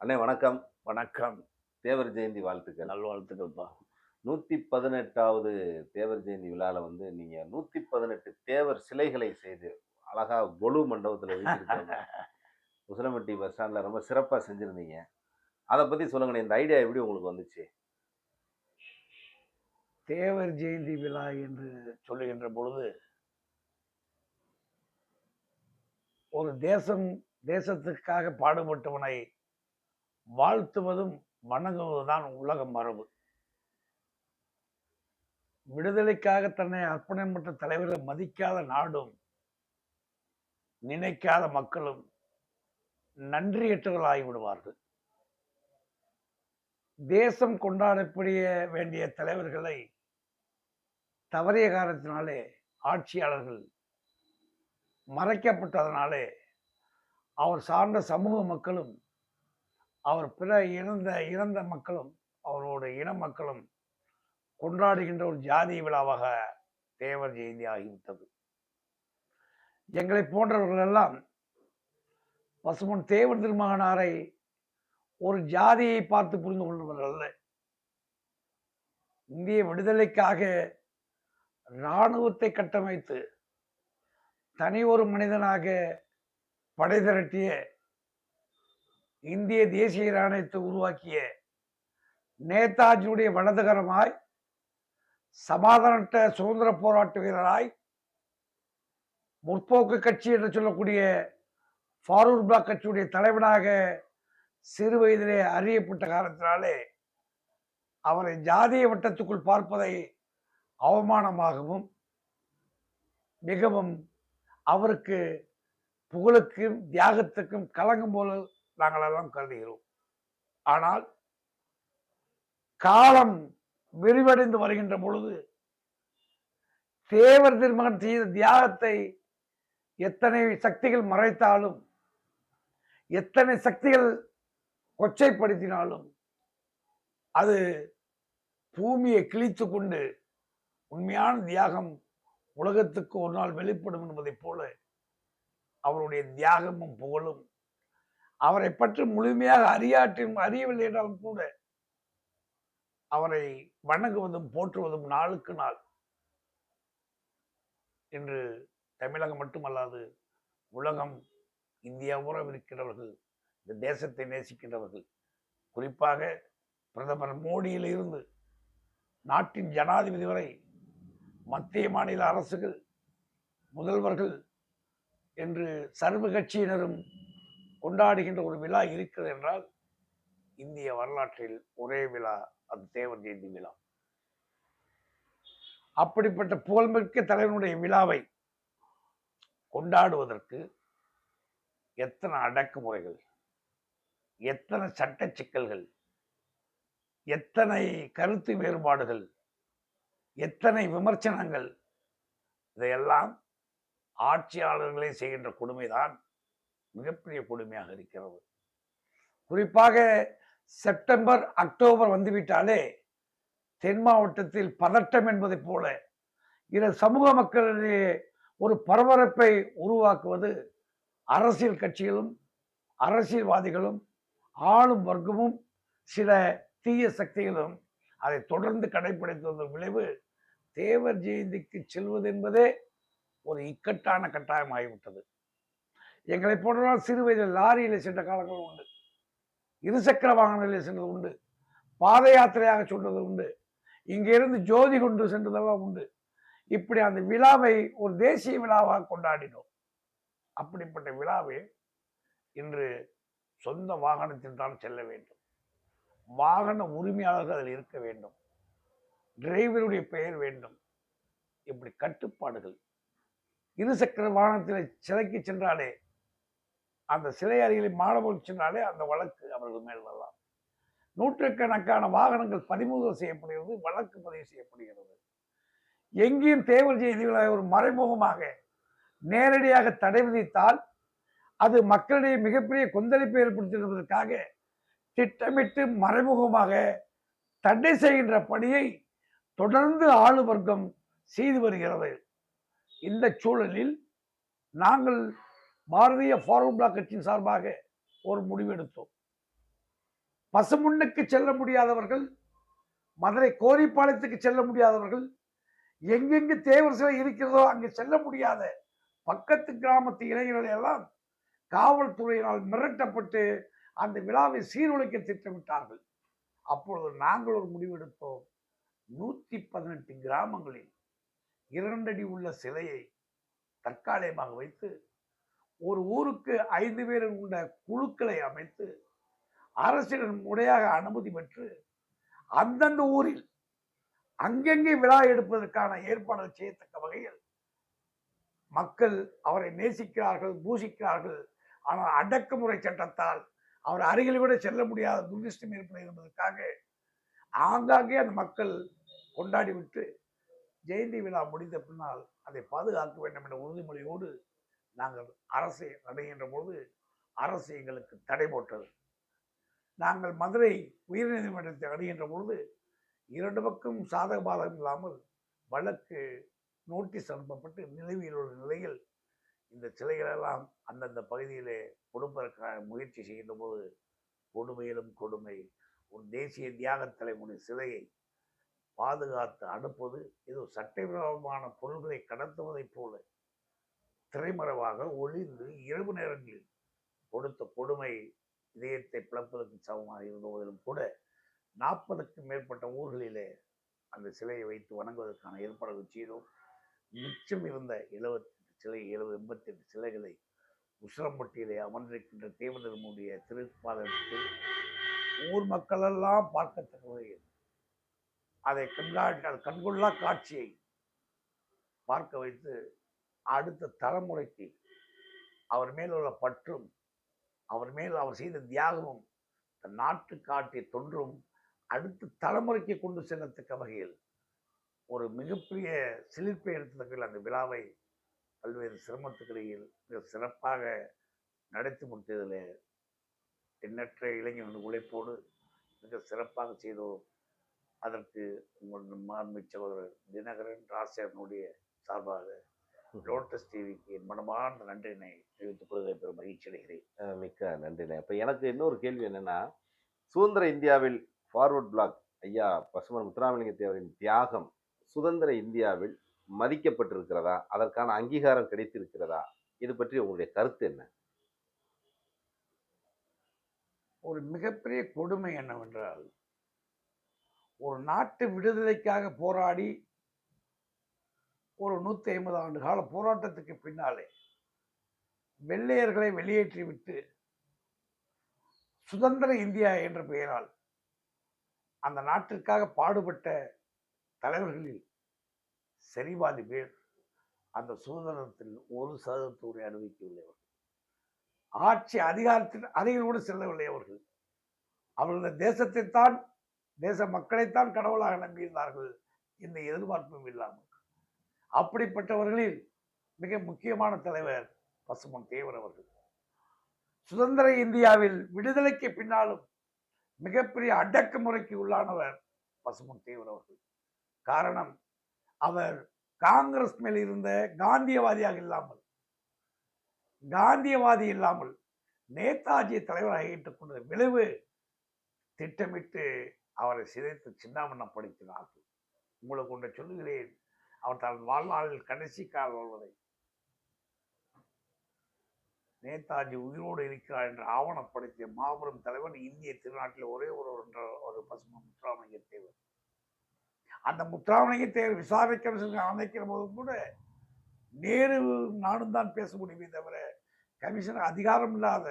அண்ணே வணக்கம். வணக்கம். தேவர் ஜெயந்தி வாழ்த்துக்கள். நல்வாழ்த்துக்கள்ப்பா. நூத்தி பதினெட்டாவது தேவர் ஜெயந்தி விழால வந்து நீங்க நூத்தி பதினெட்டு தேவர் சிலைகளை செய்து அழகா கொலு மண்டபத்துல வைத்திருக்காங்க உசிலம்பட்டி பஸ் ஸ்டாண்ட்ல ரொம்ப சிறப்பா செஞ்சிருந்தீங்க. அதை பத்தி சொல்லுங்கண்ணே இந்த ஐடியா எப்படி உங்களுக்கு வந்துச்சு? தேவர் ஜெயந்தி விழா என்று சொல்லுகின்ற பொழுது ஒரு தேசம் தேசத்துக்காக பாடுபட்டவனை வாழ்த்துவதும் வணங்குவதுதான் உலக மரபு. விடுதலைக்காக தன்னை அர்ப்பணப்பட்ட தலைவர்களை மதிக்காத நாடும் நினைக்காத மக்களும் நன்றியற்றவர்களாகி விடுவார்கள். தேசம் கொண்டாடப்படிய வேண்டிய தலைவர்களை தவறிய காரணத்தினாலே ஆட்சியாளர்கள் மறைக்கப்பட்டதனாலே அவர் சார்ந்த சமூக மக்களும் அவர் பிற இறந்த இறந்த மக்களும் அவரோட இன மக்களும் கொண்டாடுகின்ற ஒரு ஜாதி விழாவாக தேவர் ஜெயந்தி ஆகிவிட்டது. எங்களை போன்றவர்கள் எல்லாம் பசுமன் தேவர் திருமகனாரை ஒரு ஜாதியை பார்த்து புரிந்து கொள்பவர்கள் அல்ல. இந்திய விடுதலைக்காக இராணுவத்தை கட்டமைத்து தனி ஒரு மனிதனாக படை திரட்டிய இந்திய தேசிய இராணுவத்தை உருவாக்கிய நேதாஜியுடைய வலதுகரமாய் சமாதானத்த சுதந்திர போராட்ட வீரராய் முற்போக்கு கட்சி என்று சொல்லக்கூடிய ஃபாரூர் பிளாக் கட்சியுடைய தலைவனாக சிறு வயதிலே அறியப்பட்ட காரணத்தினாலே அவரை ஜாதிய வட்டத்துக்குள் பார்ப்பதை அவமானமாகவும் மிகவும் அவருக்கு புகழுக்கும் தியாகத்துக்கும் கலங்கும் போல நாங்கள் எல்லாம் கருதுகிறோம். ஆனால் காலம் விரிவடைந்து வருகின்ற பொழுது தேவர் திருமகன் செய்த தியாகத்தை எத்தனை சக்திகள் மறைத்தாலும் எத்தனை சக்திகள் கொச்சைப்படுத்தினாலும் அது பூமியை கிழித்து கொண்டு உண்மையான தியாகம் உலகத்துக்கு ஒரு நாள் வெளிப்படும் என்பதைப் போல அவருடைய தியாகமும் புகழும். அவரை பற்றி முழுமையாக அறியாற்றும் அறியவில்லை என்றாலும் கூட அவரை வணங்குவதும் போற்றுவதும் நாளுக்கு நாள். இன்று தமிழகம் மட்டுமல்லாது உலகம் இந்தியா இருக்கிறவர்கள் இந்த தேசத்தை நேசிக்கின்றவர்கள் குறிப்பாக பிரதமர் மோடியில் இருந்து நாட்டின் ஜனாதிபதி வரை மத்திய மாநில அரசுகள் முதல்வர்கள் என்று சர்வ கட்சியினரும் கொண்டாடுகின்ற ஒரு விழா இருக்கிறது என்றால் இந்திய வரலாற்றில் ஒரே விழா அது தேவர் ஜெயந்தி விழா. அப்படிப்பட்ட புகழ்மிக்க தலைவனுடைய விழாவை கொண்டாடுவதற்கு எத்தனை அடக்குமுறைகள் எத்தனை சட்ட சிக்கல்கள் எத்தனை கருத்து வேறுபாடுகள் எத்தனை விமர்சனங்கள் இதையெல்லாம் ஆட்சியாளர்களே செய்கின்ற கொடுமைதான் மிகப்பெரிய கொடுமையாக இருக்கிறது. குறிப்பாக செப்டம்பர் அக்டோபர் வந்துவிட்டாலே தென் மாவட்டத்தில் பதட்டம் என்பதைப் போல இரு சமூக மக்களிடையே ஒரு பரபரப்பை உருவாக்குவது அரசியல் கட்சிகளும் அரசியல்வாதிகளும் ஆளும் வர்க்கமும் சில தீய சக்திகளும் அதை தொடர்ந்து கடைபிடித்து வந்த விளைவு தேவர் ஜெயந்திக்கு செல்வது என்பதே ஒரு இக்கட்டான கட்டாயம் ஆகிவிட்டது. எங்களை போன்றவர்கள் சிறு வயதில் லாரியில் சென்ற காலங்கள் உண்டு. இருசக்கர வாகனங்களில் சென்றது உண்டு. பாத யாத்திரையாக சென்றது உண்டு. இங்கிருந்து ஜோதி கொண்டு சென்றதெல்லாம் உண்டு. இப்படி அந்த விழாவை ஒரு தேசிய விழாவாக கொண்டாடினோம். அப்படிப்பட்ட விழாவை இன்று சொந்த வாகனத்தில் தான் செல்ல வேண்டும். வாகன உரிமையாளர்கள் அதில் இருக்க வேண்டும். டிரைவருடைய பெயர் வேண்டும். இப்படி கட்டுப்பாடுகள். இருசக்கர வாகனத்தில் சிலைக்கு சென்றாலே அந்த சிலை அருகில் மாணவர்கள் சென்றாலே அந்த வழக்கு அவர்கள் மேல் வரலாம். நூற்றுக்கணக்கான வாகனங்கள் பறிமுதல் செய்யப்படுகிறது வழக்கு பதிவு செய்யப்படுகிறது. எங்கேயும் தேவர் செய்திகளை ஒரு மறைமுகமாக நேரடியாக தடை விதித்தால் அது மக்களிடையே மிகப்பெரிய கொந்தளிப்பை ஏற்படுத்தியிருப்பதற்காக திட்டமிட்டு மறைமுகமாக தடை செய்கின்ற பணியை தொடர்ந்து ஆளு வர்க்கம் செய்து வருகிறது. இந்த சூழலில் நாங்கள் பாரதிய ஃபார்வர்ட் பிளாக் கட்சியின் சார்பாக ஒரு முடிவெடுத்தோம். பசுமுன்னுக்கு செல்ல முடியாதவர்கள் மதுரை கோரிப்பாளையத்துக்கு செல்ல முடியாதவர்கள் எங்கெங்கு தேவர் சிலை இருக்கிறதோ அங்கு செல்ல முடியாத பக்கத்து கிராமத்து இளைஞர்கள் எல்லாம் காவல்துறையினால் மிரட்டப்பட்டு அந்த விழாவை சீர்குலைக்க திட்டமிட்டார்கள். அப்பொழுது நாங்கள் ஒரு முடிவெடுத்தோம். நூற்றி பதினெட்டு கிராமங்களில் இரண்டடி உள்ள சிலையை தற்காலிகமாக வைத்து ஒரு ஊருக்கு ஐந்து பேர் உள்ள குழுக்களை அமைத்து அரசிடம் முறையாக அனுமதி பெற்று அந்தந்த ஊரில் அங்கங்கே விழா எடுப்பதற்கான ஏற்பாடு செய்யத்தக்க வகையில் மக்கள் அவரை நேசிக்கிறார்கள் பூசிக்கிறார்கள் ஆனால் அடக்குமுறை சட்டத்தால் அவர் அருகில் விட செல்ல முடியாத துர்திஷ்டம் ஏற்படும் என்பதற்காக ஆங்காங்கே அந்த மக்கள் கொண்டாடி விட்டு ஜெயந்தி விழா முடிந்த பின்னால் அதை பாதுகாக்க வேண்டும் என்ற உறுதிமொழியோடு நாங்கள் அரசை அடைகின்ற போது அரசு எங்களுக்கு தடை போட்டது. நாங்கள் மதுரை உயர்நீதிமன்றத்தை அடைகின்ற பொழுது இரண்டு பக்கம் சாதக பாதகம் இல்லாமல் வழக்கு நோட்டீஸ் அனுப்பப்பட்டு நிலுவையில் உள்ள நிலையில் இந்த சிலைகளெல்லாம் அந்தந்த பகுதியிலே கொடுப்பதற்கான முயற்சி செய்கின்ற போது கொடுமையிலும் கொடுமை. ஒரு தேசிய தியாக தலைமுறை சிலையை பாதுகாத்து அனுப்புவது இது சட்டவிரோதமான பொருள்களை கடத்துவதைப் போல திரைமறைவாக ஒளிந்து இரவு நேரங்களில் கொடுத்த கொடுமை இதயத்தை பிளப்பதற்கு சமமாக இருந்த போதிலும் கூட நாற்பதுக்கும் மேற்பட்ட ஊர்களிலே அந்த சிலையை வைத்து வணங்குவதற்கான ஏற்பாடுகள் செய்தோம். மிச்சம் இருந்த எழுபத்தெட்டு சிலை எழுபது எண்பத்தி எட்டு சிலைகளை உசிரம்பட்டியிலே அமர்ந்திருக்கின்ற தேவதர்முடைய திருப்பாதத்தில் ஊர் மக்களெல்லாம் பார்க்கத்தக்க வகையில் அதை கண்காட்சி கண்கொள்ளா காட்சியை பார்க்க வைத்து அடுத்த தலைமுறைக்கு அவர் மேல் உள்ள பற்றும் அவர் மேல் அவர் செய்த தியாகமும் தன் நாட்டு காட்டிய தொன்றும் அடுத்த தலைமுறைக்கு கொண்டு செல்லத்தக்க வகையில் ஒரு மிகப்பெரிய சிலிர்ப்பை எடுத்ததற்கு அந்த விழாவை பல்வேறு சிரமத்துக்கிடையில் மிக சிறப்பாக நடத்தி முடித்ததில் எண்ணற்ற இளைஞர்கள் உழைப்போடு மிக சிறப்பாக செய்தோம் அதற்கு உங்கள் மாண்பு சகோதரர் தினகரன் ராசியனுடைய சார்பாக லோட்டஸ் டிவிக்கு என் மனமார்ந்த நன்றினை தெரிவித்துக் கொள்வதை பெரும் மகிழ்ச்சி அடைகிறேன். மிக்க நன்றிண்ணே. இப்போ எனக்கு இன்னொரு கேள்வி என்னன்னா சுதந்திர இந்தியாவில் ஃபார்வர்ட் பிளாக் ஐயா பசுமன் முத்துராமலிங்க தேவரின் தியாகம் சுதந்திர இந்தியாவில் மதிக்கப்பட்டிருக்கிறதா? அதற்கான அங்கீகாரம் கிடைத்திருக்கிறதா? இது பற்றி உங்களுடைய கருத்து என்ன? ஒரு மிகப்பெரிய கொடுமை என்னவென்றால் ஒரு நாட்டு விடுதலைக்காக போராடி ஒரு நூற்றி ஐம்பது ஆண்டு கால போராட்டத்துக்கு பின்னாலே வெள்ளையர்களை வெளியேற்றிவிட்டு சுதந்திர இந்தியா என்ற பெயரால் அந்த நாட்டிற்காக பாடுபட்ட தலைவர்களில் சரிபாதி பேர் அந்த சுதந்திரத்தில் ஒரு சதவீதத்தோடு அனுபவிக்கவில்லை ஆட்சி அதிகாரத்தின் அருகில் கூட செல்லவில்லை அவர்கள் அவர்களது தேசத்தைத்தான் தேச மக்களைத்தான் கடவுளாக நம்பியிருந்தார்கள். இந்த எதிர்பார்ப்பும் இல்லாமல். அப்படிப்பட்டவர்களில் மிக முக்கியமான தலைவர் பசுமன் தேவர் அவர்கள். சுதந்திர இந்தியாவில் விடுதலைக்கு பின்னாலும் மிகப்பெரிய அடக்குமுறைக்கு உள்ளானவர் பசுமன் தேவர் அவர்கள். காரணம் அவர் காங்கிரஸ் மேல் இருந்த காந்தியவாதியாக இல்லாமல் காந்தியவாதி இல்லாமல் நேதாஜி தலைவராக ஏற்றுக்கொண்ட விளைவு திட்டமிட்டு அவரை சிதைத்து சின்னாமண்ணம் படுத்தினார்கள் உங்களுக்கு ஒன்றை சொல்லுகிறேன் அவர் தன் வாழ்நாளில் கடைசி கால் வருவதை நேதாஜி உயிரோடு இருக்கிறார் என்று ஆவணப்படுத்திய மாபெரும் தலைவர் இந்திய திருநாட்டில் ஒரே ஒரு என்ற ஒரு பசும முத்துராமலிங்க தேவர். அந்த முத்துராமலிங்க தேவர் விசாரிக்கிற அமைக்கிற போதும் கூட நேரு நானும் தான் பேச முடியுமே தவிர கமிஷனர் அதிகாரம் இல்லாத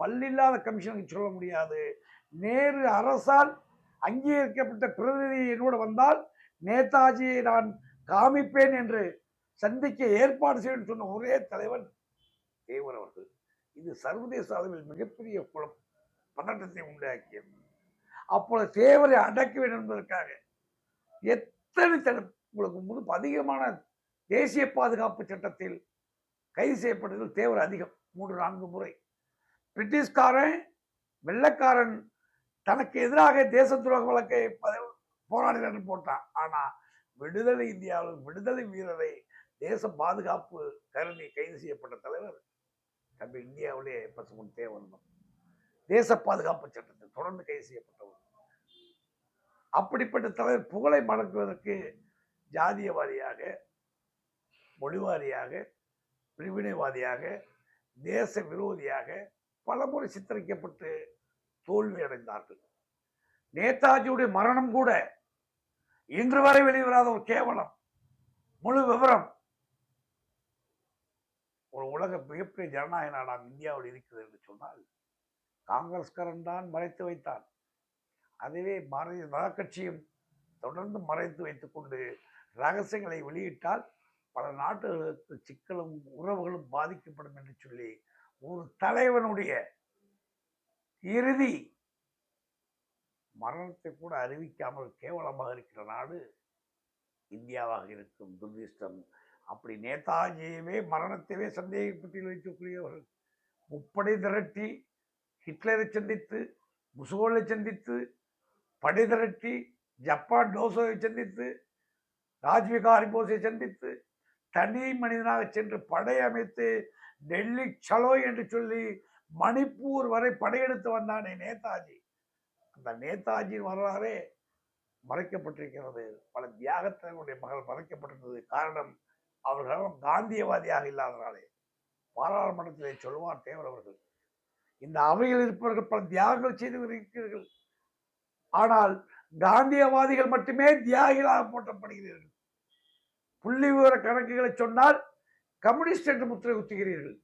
பல்லில்லாத கமிஷனுக்கு சொல்ல முடியாது. நேரு அரசால் அங்கீகரிக்கப்பட்ட பிரதிநிதி என்னோடு வந்தால் நேதாஜியை நான் காமிப்பேன் என்று சந்திக்க ஏற்பாடு செய்யும் சொன்ன ஒரே தலைவன் தேவர் அவர்கள். இது சர்வதேச அளவில் மிகப்பெரிய குழப்ப பதட்டத்தை உண்டாக்கியது அப்பொழுது தேவரை அடக்க வேண்டும் என்பதற்காக எத்தனை தடை உங்களுக்கு முன்பு அதிகமான தேசிய பாதுகாப்பு சட்டத்தில் கைது செய்யப்பட்டதில் தேவர் அதிகம் மூன்று நான்கு முறை. பிரிட்டிஷ்காரன் வெள்ளக்காரன் தனக்கு எதிராக தேச துரோக வழக்கை ப- போட்டான். ஆனால் விடுதலை இந்தியாவில் விடுதலை வீரரை தேச பாதுகாப்பு கருதி கைது செய்யப்பட்ட தலைவர் நம்ம இந்தியாவிலே பசுமன் தேவன் தேச பாதுகாப்பு சட்டத்தில் தொடர்ந்து கைது செய்யப்பட்டவர். அப்படிப்பட்ட தலைவர் புகழை மடக்குவதற்கு ஜாதியவாதியாக மொழிவாரியாக பிரிவினைவாதியாக தேச விரோதியாக பலமுறை சித்தரிக்கப்பட்டு தோல்வி அடைந்தார்கள் நேதாஜியுடைய மரணம் கூட இன்று வரை வெளிவராத ஒரு கேவலம் முழு விவரம். ஒரு உலக மிகப்பெரிய ஜனநாயக நாடாக இந்தியாவில் இருக்கிறது என்று சொன்னால் காங்கிரஸ்காரன் தான் மறைத்து வைத்தான். அதுவே பாரதிய ஜனதா கட்சியும் தொடர்ந்து மறைத்து வைத்துக் கொண்டு ரகசியங்களை வெளியிட்டால் பல நாடுகளுக்கு சிக்கலும் உறவுகளும் பாதிக்கப்படும் என்று சொல்லி ஒரு தலைவனுடைய இறுதி மரணத்தை கூட அறிவிக்காமல் கேவலமாக இருக்கிற நாடு இந்தியாவாக இருக்கும் துர்திஷ்டம் அப்படி நேதாஜியவே மரணத்தையே சந்தேகப்பட்டியல் வைக்கக்கூடியவர்கள். முப்படை திரட்டி ஹிட்லரை சந்தித்து முசோலை சந்தித்து படை திரட்டி ஜப்பான் டோசோவை சந்தித்து ராஜ்விகாரி போஸை சந்தித்து தனி மனிதனாக சென்று படை அமைத்து டெல்லி சலோ என்று சொல்லி மணிப்பூர் வரை படையெடுத்து வந்தானே நேதாஜி. அந்த நேதாஜியின் வரலாறே மறைக்கப்பட்டிருக்கிறது. பல தியாகத்தினருடைய மகள் மறைக்கப்பட்டிருந்தது. காரணம் அவர்களும் காந்தியவாதியாக இல்லாதனாலே. பாராளுமன்றத்திலே சொல்வார் தேவர் அவர்கள் இந்த அவையில் இருப்பவர்கள் பல தியாகங்கள் செய்து வருகிறீர்கள் ஆனால் காந்தியவாதிகள் மட்டுமே தியாகிகளாக போற்றப்படுகிறீர்கள். புள்ளி விவர கணக்குகளை சொன்னால் கம்யூனிஸ்ட் என்று முத்திரை குத்துகிறீர்கள்.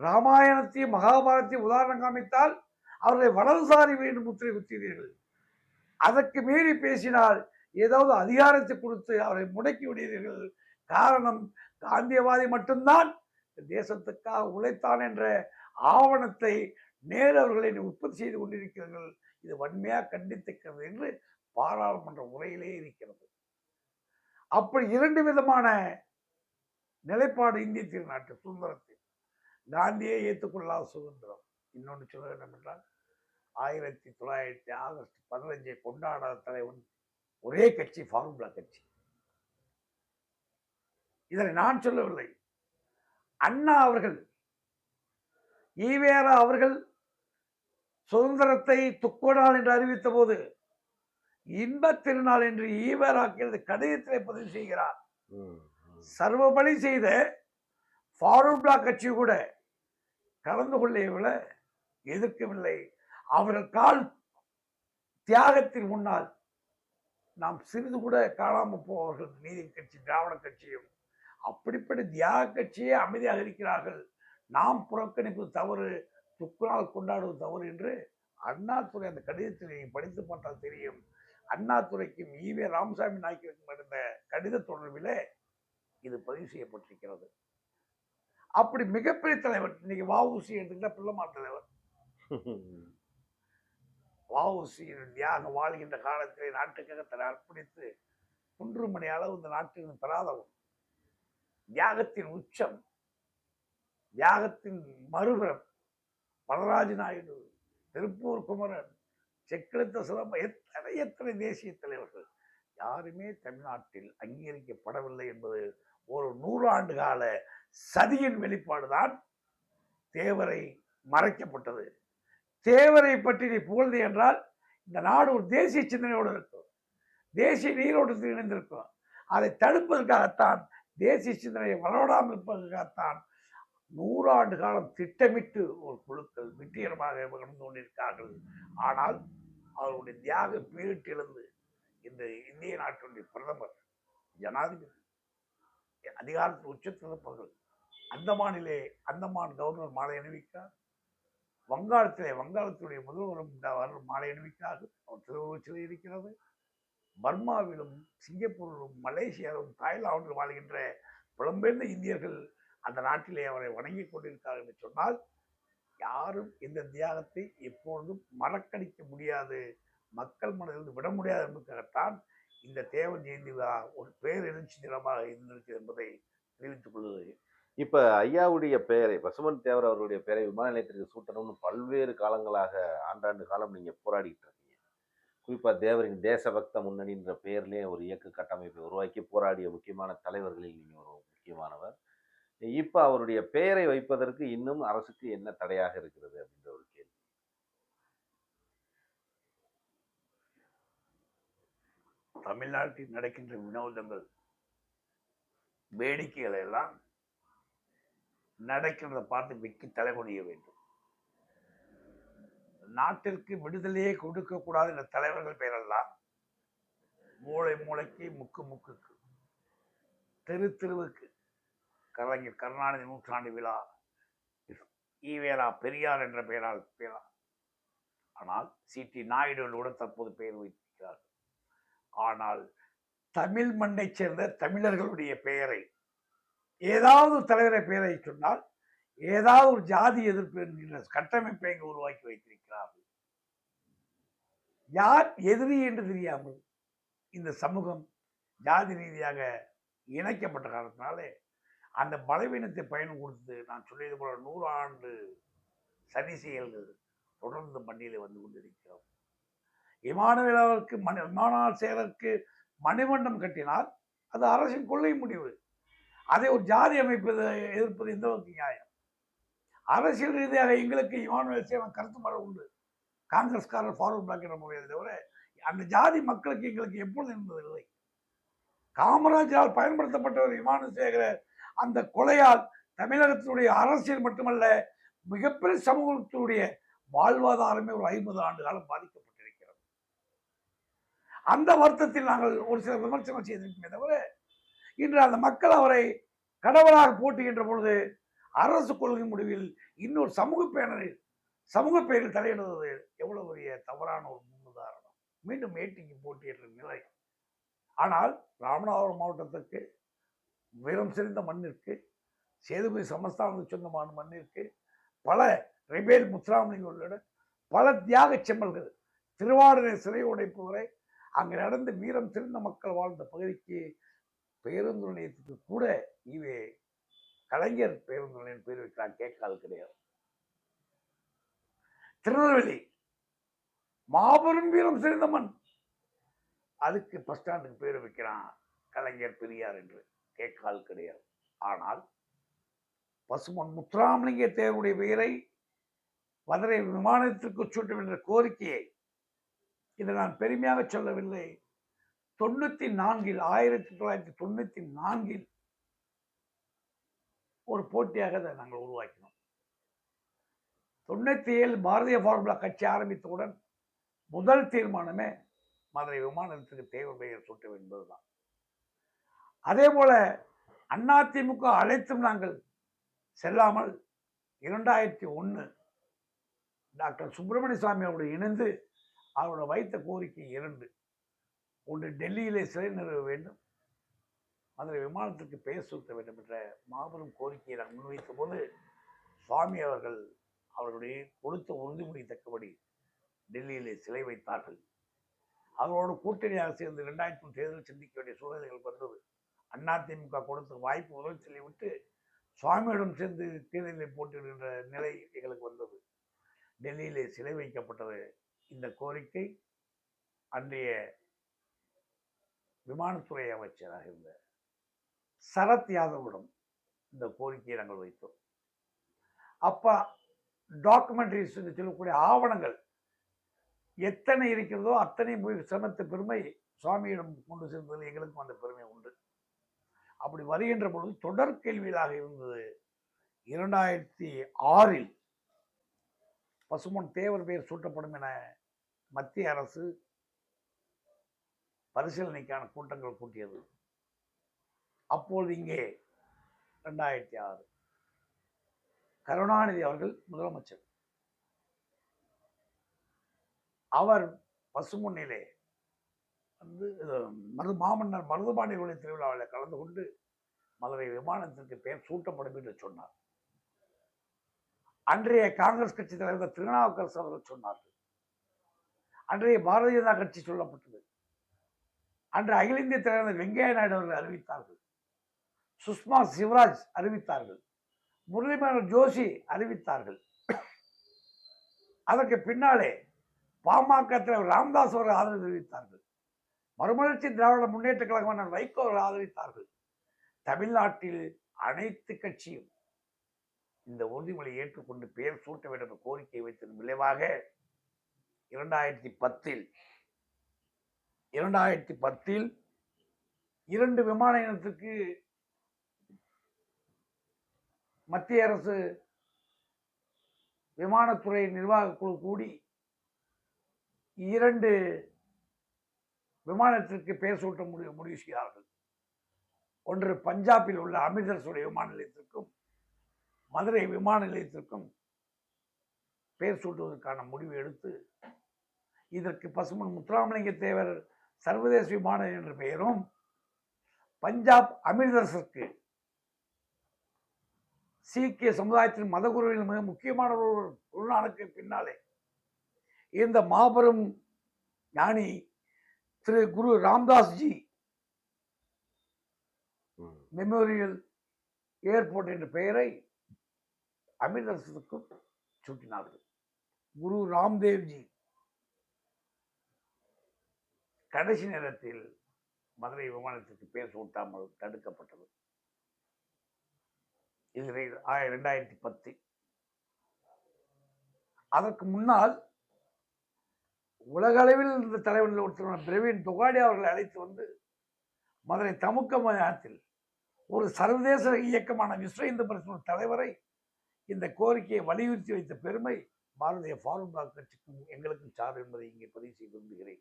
ராமாயணத்தையும் மகாபாரத்தையும் உதாரணம் காமித்தால் அவர்களை வலதுசாரி வேண்டும் முத்திரை குத்தினீர்கள். அதற்கு மீறி பேசினால் ஏதாவது அதிகாரத்தை கொடுத்து அவரை முடக்கி விடுகிறீர்கள். காரணம் காந்தியவாதி மட்டும்தான். தேசத்துக்காக உழைத்தான் என்ற ஆவணத்தை நேரு அவர்களை உற்பத்தி செய்து கொண்டிருக்கிறீர்கள். இது வன்மையாக கண்டித்திருக்கிறது என்று பாராளுமன்ற உரையிலே இருக்கிறது. அப்படி இரண்டு விதமான நிலைப்பாடு இந்திய திருநாட்டு சுதந்திரத்தில். காந்தியை ஏற்றுக்கொள்ளாத சுதந்திரம். இன்னொன்று சொல்ல வேண்டும் என்றால் ஆயிரத்தி தொள்ளாயிரத்தி ஆகஸ்ட் பதினஞ்சை கொண்டாடாத தலைவன் ஒரே கட்சி ஃபார்முலா கட்சி. இதனை நான் சொல்லவில்லை. அண்ணா அவர்கள் ஈவேரா அவர்கள் சுதந்திரத்தை துக்கோடால் என்று அறிவித்த போது இன்பத் திருநாள் என்று ஈவேராக்கிறது கடிதத்திலே பதிவு செய்கிறார். சர்வபலி செய்த ஃபார்வர்ட் பிளாக் கட்சி கூட கலந்து கொள்ளவில்லை எதிர்க்கவில்லை. அவர்கள் கால் தியாகத்தின் முன்னால் நாம் சிறிது கூட காணாமல் போவார்கள். நீதி கட்சி திராவிட கட்சியும். அப்படிப்பட்ட தியாக கட்சியே அமைதியாக இருக்கிறார்கள். நாம் புறக்கணிப்பு தவறு துக்குநாள் கொண்டாடுவது தவறு என்று அண்ணாதுரை அந்த கடிதத்தில் நீங்கள் படித்து பார்த்தால் தெரியும். அண்ணாதுரைக்கும் ஈவே ராமசாமி நாய்க்கிற்கும் நடந்த கடித தொடர்பிலே இது பதிவு செய்யப்பட்டிருக்கிறது. அப்படி மிகப்பெரிய தலைவர் இன்னைக்கு வஉசி எடுத்துக்கிட்டா பிள்ளைமார் தலைவர் வாவுசியின் தியாகம் வாழ்கின்ற காலத்திலே நாட்டுக்காக தன்னை அர்ப்பணித்து ஒன்று மணி அளவு இந்த நாட்டின் பெறாதவன். தியாகத்தின் உச்சம் தியாகத்தின் மறுபுறம் வரராஜ நாயுடு திருப்பூர் குமரன் செக்கிழுத்த சிலம்ப எத்தனை எத்தனை தேசிய தலைவர்கள். யாருமே தமிழ்நாட்டில் அங்கீகரிக்கப்படவில்லை என்பது ஒரு நூறாண்டு கால சதியின் வெளிப்பாடுதான். தேவரை மறைக்கப்பட்டது. தேவரை பற்றி நீ புகழ்ந்து என்றால் இந்த நாடு ஒரு தேசிய சிந்தனையோடு இருக்கும். தேசிய நீரோட்டத்தில் இணைந்திருக்கும். அதை தடுப்பதற்காகத்தான் தேசிய சிந்தனையை வளராமல் இருப்பதற்காகத்தான் நூறாண்டு காலம் திட்டமிட்டு ஒரு குழுக்கள் வெற்றிகரமாக நடந்து கொண்டிருக்கிறார்கள். ஆனால் அவருடைய தியாக எழுந்து இந்த இந்திய நாட்டினுடைய பிரதமர் ஜனாதிபதி அதிகாரத்தில் உச்சத்திருப்பவர்கள் அந்தமானிலே அந்தமான் கவர்னர் மாலை அணிவிக்கார் வங்காளத்திலே வங்காளத்துடைய முதல்வரும் இந்த மாலை அணிவிக்காது அவர் திருவுருவச்சிலை இருக்கிறது பர்மாவிலும் சிங்கப்பூரிலும் மலேசியாவிலும் தாய்லாந்திலும் வாழ்கின்ற புலம்பெயர்ந்த இந்தியர்கள் அந்த நாட்டிலே அவரை வணங்கிக் கொண்டிருக்கிறார்கள் என்று சொன்னால் யாரும் இந்த தியாகத்தை எப்பொழுதும் மறக்கடிக்க முடியாது மக்கள் மனதிலிருந்து விட முடியாது என்பதற்காகத்தான் இந்த தேவ ஜெயந்தி விழா ஒரு பேரெழுச்சி தினமாக இருந்திருக்கு என்பதை தெரிவித்துக் கொள்கிறேன். இப்போ ஐயாவுடைய பெயரை பசுமன் தேவர் அவருடைய பெயரை விமான நிலையத்திற்கு சூட்டணும்னு பல்வேறு காலங்களாக ஆண்டாண்டு காலம் நீங்கள் போராடிட்டு இருக்கீங்க. குறிப்பாக தேவரின் தேசபக்த முன்னணின்ற பெயர்லேயே ஒரு இயக்க கட்டமைப்பை உருவாக்கி போராடிய முக்கியமான தலைவர்களில் நீங்கள் ஒரு முக்கியமானவர். இப்போ அவருடைய பெயரை வைப்பதற்கு இன்னும் அரசுக்கு என்ன தடையாக இருக்கிறது அப்படின்ற ஒரு கேள்வி. தமிழ்நாட்டில் நடக்கின்ற வினோதங்கள் வேடிக்கைகளை எல்லாம் நடக்கிறத பார்த்து வெக்கி தலைகுனிய வேண்டும். நாட்டிற்கு விடுதலையே கொடுக்கக்கூடாது என்ற தலைவர்கள் பெயரெல்லாம் மூளை மூளைக்கு முக்கு முக்குக்கு. தெரு தெருவுக்கு. கலைஞர் கருணாநிதி நூற்றாண்டு விழா. ஈவேரா பெரியார் என்ற பெயரால் பெயரா ஆனால் சிடி நாயுடுவோடு தற்போது பெயர் வைத்திருக்கிறார் ஆனால் தமிழ் மண்ணைச் சேர்ந்த தமிழர்களுடைய பெயரை ஏதாவது ஒரு தலைவரை பெயரை சொன்னால் ஏதாவது ஒரு ஜாதி எதிர்ப்பு என்கின்ற கட்டமைப்பை இங்கு உருவாக்கி வைத்திருக்கிறார்கள். யார் எதிரி என்று தெரியாமல் இந்த சமூகம் ஜாதி ரீதியாக இணைக்கப்பட்ட காரணத்தினாலே அந்த பலவீனத்தை பயன் கொடுத்து நான் சொல்லியது போல நூறு ஆண்டு சனி செயல்கள் தொடர்ந்து மண்ணில் வந்து கொண்டிருக்கிறோம். இமானுவேலருக்கு மணி விமான செயலருக்கு மணிமண்டம் கட்டினால் அது அரசின் கொள்ளை முடிவு. அதை ஒரு ஜாதி அமைப்பது எதிர்ப்பது எந்த ஒரு நியாயம்? அரசியல் ரீதியாக எங்களுக்கு இமானுவேல் சேவன் கருத்து மரம் உண்டு. காங்கிரஸ்காரர் ஃபார்வர்ட் பிளாக் என்ற முறையை தவிர அந்த ஜாதி மக்களுக்கு எங்களுக்கு எப்பொழுது என்பதில்லை காமராஜரால் பயன்படுத்தப்பட்டவர் ஒரு அந்த கொலையால் தமிழகத்தினுடைய அரசியல் மட்டுமல்ல மிகப்பெரிய சமூகத்தினுடைய வாழ்வாதாரமே ஒரு ஐம்பது ஆண்டு காலம் பாதிக்கப்பட்டிருக்கிறது. அந்த வருத்தத்தில் நாங்கள் ஒரு சில விமர்சனம் செய்திருக்கோமே தவிர இன்று அந்த மக்கள் அவரை கடவுளாக போட்டுகின்ற பொழுது அரசு கொள்கை முடிவில் இன்னொரு சமூக பேனரில் சமூக பெயரில் தலையிடுவது எவ்வளவு பெரிய தவறான ஒரு முன்னுதாரணம். மீண்டும் ஏட்டிக்கு போட்டியிடுற நிலை. ஆனால் ராமநாதபுரம் மாவட்டத்திற்கு வீரம் சிறந்த மண்ணிற்கு சேதுபதி சமஸ்தானத்துக்கு சொந்தமான மண்ணிற்கு பல ரிபேல் முத்துராமலிங்கோட பல தியாக செம்மல்கள் திருவாரூரை சிறை உடைப்பு வரை அங்கு நடந்த வீரம் சிறந்த மக்கள் வாழ்ந்த பகுதிக்கு பேருந்து நிலையத்துக்கு கூட இவே கலைஞர் பேருந்து நிலையம் பேர் வைக்கலாம் கேட்காது கிடையாது. திருநெல்வேலி மாபெரும் வீரம் சிறந்தமன் மண். அதுக்கு பஸ் ஸ்டாண்டுக்கு பேர் வைக்கிறான் கலைஞர் பெரியார் என்று. கேட்கால் கிடையாது. ஆனால் பசுமன் முத்துராமலிங்க தேவருடைய பெயரை மதுரை விமானத்திற்கு சூட்டும் என்ற கோரிக்கையை இதை நான் பெருமையாக சொல்லவில்லை. தொண்ணூத்தி நான்கில் ஆயிரத்தி தொள்ளாயிரத்தி தொண்ணூத்தி நான்கில் ஒரு போட்டியாக அதை நாங்கள் உருவாக்கினோம். தொண்ணூத்தி ஏழு பாரதிய ஃபார்முலா கட்சி ஆரம்பித்தவுடன் முதல் தீர்மானமே மதுரை விமானத்துக்கு தேவை பெயர் சுட்டும் என்பதுதான். அதே போல அதிமுக அழைத்தும் நாங்கள் செல்லாமல் இரண்டாயிரத்தி ஒன்று டாக்டர் சுப்பிரமணிய சுவாமி அவருடைய இணைந்து அவரோட வைத்த கோரிக்கை இரண்டு. ஒன்று டெல்லியிலே சிறை நிறுவ வேண்டும். அதில் விமானத்திற்கு பெயர் சூட்ட வேண்டும் என்ற மாபெரும் கோரிக்கையை நான் முன்வைத்த போது சுவாமி அவர்கள் அவர்களுடைய கொடுத்த உறுதிமொழி தக்கபடி டெல்லியிலே சிலை வைத்தார்கள். அவரோடு கூட்டணியாக சேர்ந்து இரண்டாயிரத்தி தேர்தல் சந்திக்க வேண்டிய சூழ்நிலைகள் வந்தது. அதிமுக கொடுத்த வாய்ப்பு முதல் சொல்லிவிட்டு சுவாமியிடம் சேர்ந்து தேர்தலில் போட்டியிடுகின்ற நிலை எங்களுக்கு வந்தது. டெல்லியிலே சிலை வைக்கப்பட்டது. இந்த கோரிக்கை அன்றைய விமானத்துறை அமைச்சராக இருந்த சரத் யாதவிடம் இந்த கோரிக்கையை நாங்கள் வைத்தோம். அப்போ டாக்குமெண்ட்ரிஸ் என்று சொல்லக்கூடிய ஆவணங்கள் எத்தனை இருக்கிறதோ அத்தனை போய் சிரமத்த பெருமை சுவாமியிடம் கொண்டு சேர்ந்ததில் எங்களுக்கும் அந்த பெருமை உண்டு. அப்படி வருகின்ற பொழுது தொடர் கேள்விகளாக இருந்தது. இரண்டாயிரத்தி ஆறில் பசுமன் தேவர் பெயர் சூட்டப்படும் என மத்திய அரசு பரிசீலனைக்கான கூட்டங்கள் கூட்டியது. அப்பொழுது இங்கே ரெண்டாயிரத்தி ஆறு. கருணாநிதி அவர்கள் முதலமைச்சர். அவர் பசுமுன்னிலே வந்து மருது மாமன்னர் மருதுபாண்டியர்களுடைய திருவிழாவில் கலந்து கொண்டு மதுரை விமானத்திற்கு பெயர் சூட்டப்படும் என்று சொன்னார். அன்றைய காங்கிரஸ் கட்சி தலைவர் திருநாவுக்கரசு அவர்கள் சொன்னார்கள். அன்றைய பாரதிய ஜனதா கட்சி சொல்லப்பட்டது. அன்று அகில இந்திய தலைவர் வெங்கையா நாயுடு அவர்கள் அறிவித்தார்கள். சுஷ்மா சிவராஜ் அறிவித்தார்கள். முரளிமனோகர் ஜோஷி அறிவித்தார்கள். அதற்கு பின்னாலே பாமக தலைவர் ராம்தாஸ் அவர்கள் ஆதரவு தெரிவித்தார்கள். மறுமலர்ச்சி திராவிட முன்னேற்ற கழகமான வைகோ அவர்கள் ஆதரித்தார்கள். தமிழ்நாட்டில் அனைத்து கட்சியும் இந்த உறுதிமொழியை ஏற்றுக்கொண்டு பெயர் சூட்ட வேண்டும் என்ற கோரிக்கை வைத்ததன் விளைவாக இரண்டாயிரத்தி பத்தில் இரண்டாயிரத்தி பத்தில் இரண்டு விமான இனத்துக்கு மத்திய அரசு விமானத்துறை நிர்வாக குழு கூடி இரண்டு விமானத்திற்கு பெயர் சூட்ட முடிவு முடிவு செய்தார்கள். ஒன்று பஞ்சாபில் உள்ள அமிர்தசருடைய விமான நிலையத்திற்கும் மதுரை விமான நிலையத்திற்கும் பெயர் சூட்டுவதற்கான முடிவு எடுத்து இதற்கு பசுமன் முத்துராமலிங்க தேவர் சர்வதேச விமானம் என்ற பெயரும் பஞ்சாப் அமிர்தசருக்கு. சீக்கிய சமுதாயத்தின் மதகுருவில் மிக முக்கியமான ஒரு குருநானுக்கு பின்னாலே. இந்த மாபெரும் ஞானி திரு குரு ராம்தாஸ் ஜி மெமோரியல் ஏர்போர்ட் என்ற பெயரை அமிர்தசரத்துக்கும் சூட்டினார்கள். குரு ராம்தேவ்ஜி. கடைசி நேரத்தில் மதுரை விமானத்திற்கு பெயர் சூட்டாமல் தடுக்கப்பட்டது. இது ரெண்டாயிரத்தி பத்து. அதற்கு முன்னால் உலக அளவில் இருந்த தலைவர்கள் ஒருத்தர் பிரவீன் தொகாடி அவர்களை அழைத்து வந்து மதுரை தமுக்க மைதானத்தில் ஒரு சர்வதேச இயக்கமான விஸ்வ இந்து பரிசு தலைவரை இந்த கோரிக்கையை வலியுறுத்தி வைத்த பெருமை பாரதிய ஃபாரூக் கட்சிக்கும் எங்களுக்கும் சார் என்பதை இங்கே பதிவு செய்ய விரும்புகிறேன்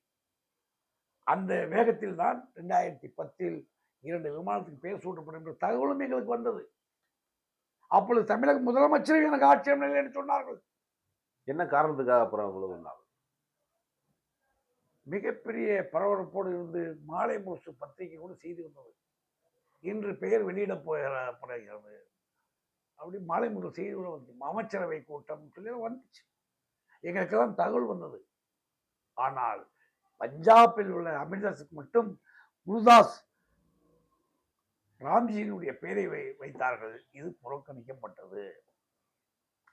அந்த வேகத்தில் தான் ரெண்டாயிரத்தி பத்தில் இரண்டு விமானத்துக்கு பெயர் சூட்டப்படும் என்ற தகவலும் எங்களுக்கு வந்தது. அப்பொழுது தமிழக முதலமைச்சரும் எனக்கு ஆட்சேபம் இல்லை என்று சொன்னார்கள். என்ன காரணத்துக்காக அப்புறம் அவ்வளவு நாள் மிகப்பெரிய பரபரப்போடு இருந்து மாலை முரசு பத்திரிகை கூட செய்தி வந்தது இன்று பெயர் வெளியிடப் போகிறப்படுகிறது அப்படி மாலை முரசு செய்தி கூட வந்து அமைச்சரவை கூட்டம் சொல்லி வந்துச்சு. எங்களுக்கெல்லாம் தகவல் வந்தது. ஆனால் பஞ்சாபில் உள்ள அமிர்தாஸுக்கு மட்டும் குருதாஸ் ராம்ஜியினுடைய பெயரை வை வைத்தார்கள். இது புறக்கணிக்கப்பட்டது.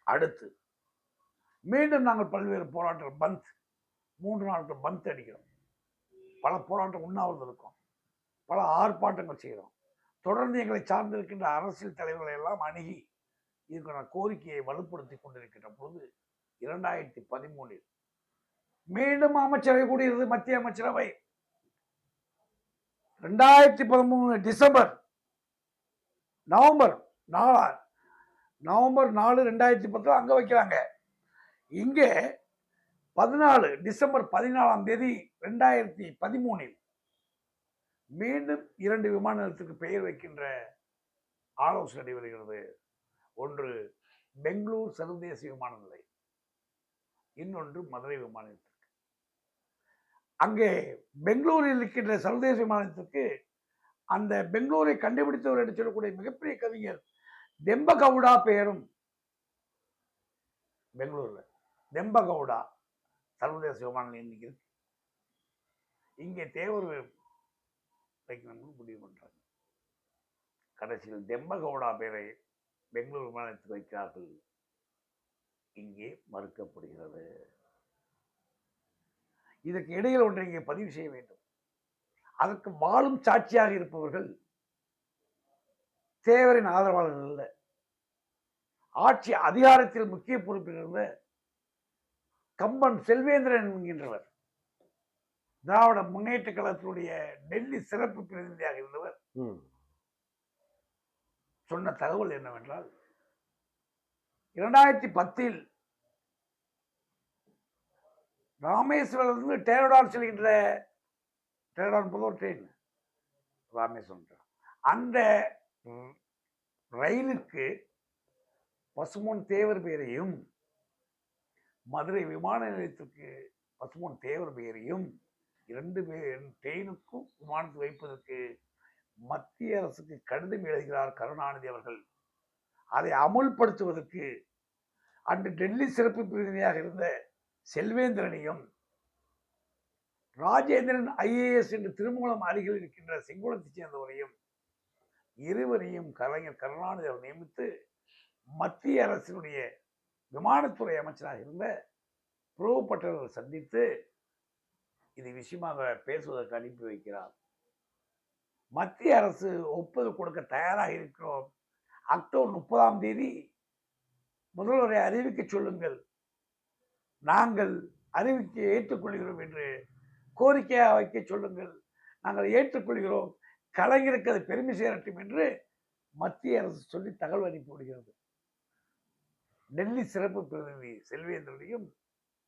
அடுத்து மீண்டும் நாங்கள் பல்வேறு போராட்டம் பந்த் மூன்று நாட்கள் பந்த் அடிக்கிறோம். பல போராட்டம் உண்ணாவிரதம் இருக்கும். பல ஆர்ப்பாட்டங்கள் செய்கிறோம். தொடர்ந்து எங்களை சார்ந்திருக்கின்ற அரசியல் தலைவர்களை எல்லாம் அணுகி இதுக்கான கோரிக்கையை வலுப்படுத்தி கொண்டிருக்கின்ற பொழுது இரண்டாயிரத்தி பதிமூணில் மீண்டும் அமைச்சரவை கூடியது மத்திய அமைச்சரவை. ரெண்டாயிரத்தி பதிமூணு டிசம்பர் நவம்பர் நாலா நவம்பர் நாலு ரெண்டாயிரத்தி பத்தில் அங்க வைக்கிறாங்க. இங்கே பதினாலு டிசம்பர் பதினாலாம் தேதி ரெண்டாயிரத்தி பதிமூணில் மீண்டும் இரண்டு விமான நிலையத்துக்கு பெயர் வைக்கின்ற ஆலோசனை நடைபெறுகிறது. ஒன்று பெங்களூர் சர்வதேச விமான நிலையம் இன்னொன்று மதுரை விமான நிலையம். அங்கே பெங்களூரில் இருக்கின்ற சர்வதேச விமானத்திற்கு அந்த பெங்களூரை கண்டுபிடித்தவர் என்று சொல்லக்கூடிய மிகப்பெரிய கவிஞர் தெம்பகவுடா பெயரும் பெங்களூர்ல. தெம்பகவுடா சர்வதேச விமான நிலையம் இருக்கு. இங்கே தேவர் வைக்கணும்னு முடிவு பண்றாங்க. கடைசியில் தெம்பகவுடா பெயரை பெங்களூர் விமானத்தில் வைக்கிறார்கள். இங்கே மறுக்கப்படுகிறது. இதற்கு இடையில் ஒன்றை இங்கே பதிவு செய்ய வேண்டும். அதற்கு வாழும் சாட்சியாக இருப்பவர்கள் தேவரின் ஆதரவாளர்கள் அல்ல. ஆட்சி அதிகாரத்தில் முக்கிய பொறுப்பில் இருந்த கம்பன் செல்வேந்திரன் என்கின்றவர் திராவிட முன்னேற்ற கழகத்தினுடைய டெல்லி சிறப்பு பிரதிநிதியாக இருந்தவர். சொன்ன தகவல் என்னவென்றால் இரண்டாயிரத்தி பத்தில் ராமேஸ்வரத்திலிருந்து டேரோடான் செல்கின்ற டேரோடான் போது ஒரு ட்ரெயின் ராமேஸ்வரம் அந்த ரயிலுக்கு பசுமொன் தேவர் பெயரையும் மதுரை விமான நிலையத்திற்கு பசுமொன் தேவர் பெயரையும் இரண்டு பேர் ட்ரெயினுக்கும் விமானத்தில் வைப்பதற்கு மத்திய அரசுக்கு கடிதம் எழுதுகிறார் கருணாநிதி அவர்கள். அதை அமுல்படுத்துவதற்கு அன்று டெல்லி சிறப்பு பிரதிநிதியாக இருந்த செல்வேந்திரனையும் ராஜேந்திரன் ஐஏஎஸ் என்று திருமூலம் அருகில் இருக்கின்ற செங்குளத்தைச் சேர்ந்தவரையும் இருவரையும் கலைஞர் கருணாநிதி நியமித்து மத்திய அரசினுடைய விமானத்துறை அமைச்சராக இருந்த புரோ பட்டேலை சந்தித்து இது விஷயமாக பேசுவதற்கு அனுப்பி வைக்கிறார். மத்திய அரசு ஒப்புதல் கொடுக்க தயாராக இருக்கிறோம். அக்டோபர் முப்பதாம் தேதி முதல்வரை அறிவிக்க சொல்லுங்கள். நாங்கள் அறிவிக்க ஏற்றுக்கொள்கிறோம் என்று கோரிக்கையாக வைக்க சொல்லுங்கள். நாங்கள் ஏற்றுக்கொள்கிறோம். கலைஞருக்கு அது பெருமை சேரட்டும் என்று மத்திய அரசு சொல்லி தகவல் அனுப்பி விடுகிறது. டெல்லி சிறப்பு பிரதிநிதி செல்வேந்திரனையும்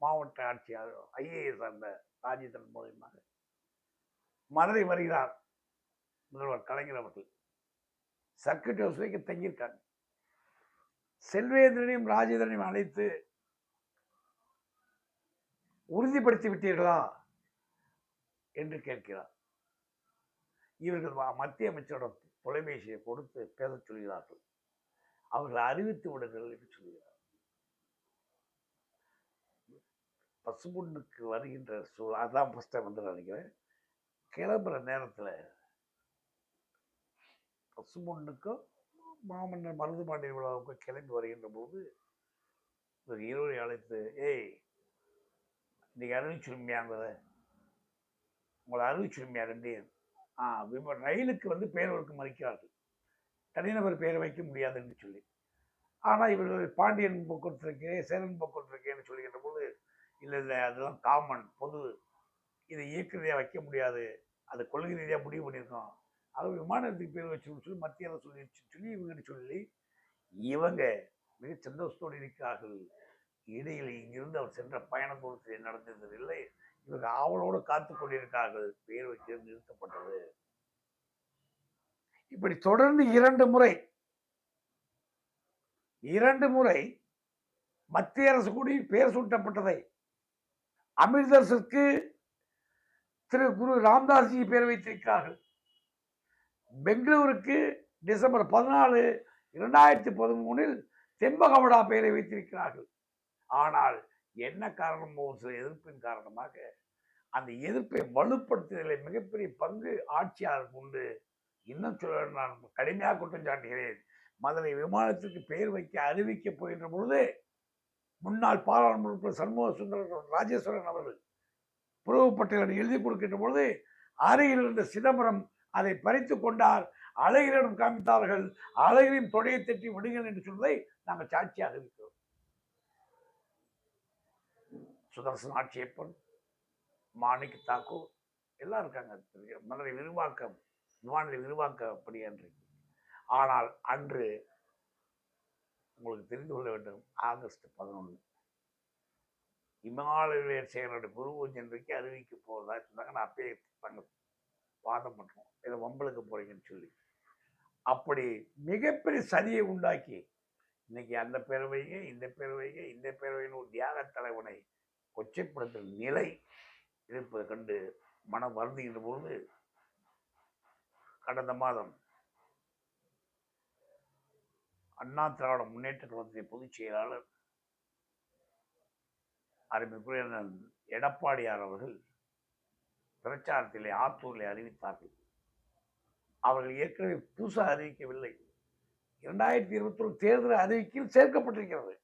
மாவட்ட ஆட்சியாளர் ஐஏஎஸ் அந்த ராஜேந்திரன் மூலயமாக மதுரை வருகிறார் முதல்வர் கலைஞர் அவர்கள். சர்க்கிட் ஹவுஸ் வரைக்கும் தங்கியிருக்காங்க. செல்வேந்திரனையும் ராஜேந்திரனையும் அழைத்து உறுதிப்படுத்தி விட்டீர்களா என்று கேட்கிறார். இவர்கள் மத்திய அமைச்சரோட தொலைபேசியை கொடுத்து பேச சொல்கிறார்கள். அவர்கள் அறிவித்து விடுங்கள் என்று சொல்கிறார். பசும்பொண்ணுக்கு வருகின்ற சூழ் அதான் ஃபஸ்ட்டு வந்து நினைக்கிறேன். கிளம்புற நேரத்தில் பசும்பொண்ணுக்கும் மாமன்னர் மருது பாண்டிய விழாவுக்கும் கிளம்பி வருகின்ற போது ஒரு இருவரை அழைத்து ஏய் இன்னைக்கு அறிவிச்சிருமையாங்கிறத உங்களை அறிவிச்சிருமையா ரெண்டே ஆ விம ரயிலுக்கு வந்து பேரவருக்கு மறுக்கிறார்கள். தனிநபர் பேர் வைக்க முடியாதுன்னு சொல்லி. ஆனால் இவர்கள் பாண்டியன் போக்குவரத்து இருக்கே சேரன் போக்குவரத்து இருக்கேன்னு சொல்லுகின்ற போது இல்லை இல்லை அதெல்லாம் காமன் பொது. இதை இயக்க ரீதியாக வைக்க முடியாது. அது கொள்கை ரீதியாக முடிவு பண்ணியிருக்கோம். அது விமானத்துக்கு பேர் வச்சுன்னு சொல்லி மத்திய அரசு சொல்லிடுச்சு சொல்லி இவங்கன்னு சொல்லி இவங்க மிக சந்தோஷத்தோடு இருக்கிறார்கள். இடையில் இங்கிருந்து அவர் சென்ற பயண தூரத்தில் நடந்ததில்லை இவர்கள் ஆவலோடு காத்து கொண்டிருக்கார்கள் பேர் வைக்க நிறுத்தப்பட்டது. இப்படி தொடர்ந்து இரண்டு முறை இரண்டு முறை மத்திய அரசு கூடி பெயர் சூட்டப்பட்டதை அமிர்தசருக்கு திரு குரு ராம்தாஸ்ஜி பெயர் வைத்திருக்கிறார்கள். பெங்களூருக்கு டிசம்பர் பதினாலு இரண்டாயிரத்தி பதிமூணில் தெம்பகவடா பெயரை வைத்திருக்கிறார்கள். ஆனால் என்ன காரணமோ ஒரு சில எதிர்ப்பின் காரணமாக அந்த எதிர்ப்பை வலுப்படுத்துதலில் மிகப்பெரிய பங்கு ஆட்சியாளருக்கு உண்டு. இன்னும் சொல்ல நான் கடுமையாக குற்றம் சாட்டுகிறேன். மதுரை விமானத்திற்கு பெயர் வைக்க அறிவிக்க போகின்ற பொழுது முன்னாள் பாராளுமன்ற உறுப்பினர் சண்முக சுந்தரம் ராஜேஸ்வரன் அவர்கள் புறவு பட்டியலை எழுதி கொடுக்கின்ற பொழுது அருகில் இருந்த சிதம்பரம் அதை பறித்து கொண்டார். அழகிரிடம் காமித்தார்கள் அழகிரின் தொடையை தட்டி விடுங்கள் என்று சொல்வதை நாங்கள் சாட்சியாக இருக்கிறோம். சுதர்சன் ஆட்சியப்பன் மாணிக் தாக்கூர் எல்லாம் இருக்காங்க. மதுரை விரிவாக்கம் விமானத்தை விரிவாக்கப்படி அன்றைக்கு ஆனால் அன்று உங்களுக்கு தெரிந்து கொள்ள வேண்டும் ஆகஸ்ட் பதினொன்று இமாலய செயலருடைய குருபூஜன்றைக்கு அறிவிக்க போவதா சொன்னாங்க நான் அப்பயே நாங்கள் வாதம் பண்ணுறோம் இதை வம்பளுக்கு போகிறீங்கன்னு சொல்லி. அப்படி மிகப்பெரிய சதியை உண்டாக்கி இன்னைக்கு அந்த பேரவைங்க இந்த பேரவைங்க இந்த பேரவைன்னு ஒரு தியாக தலைவனை கொச்சைப்படுத்தும் நிலை இருப்பதை கண்டு மனம் வருந்துகின்ற பொழுது கடந்த மாதம் அண்ணா திராவிட முன்னேற்ற கழகத்தின் பொதுச் செயலாளர் அருமைக்குரிய எடப்பாடியார் அவர்கள் பிரச்சாரத்திலே ஆத்தூரிலே அறிவித்தார்கள். அவர்கள் ஏற்கனவே புதுசாக அறிவிக்கவில்லை. இரண்டாயிரத்தி இருபத்தி ஒரு தேர்தல் அறிவிக்கையில் சேர்க்கப்பட்டிருக்கிறது.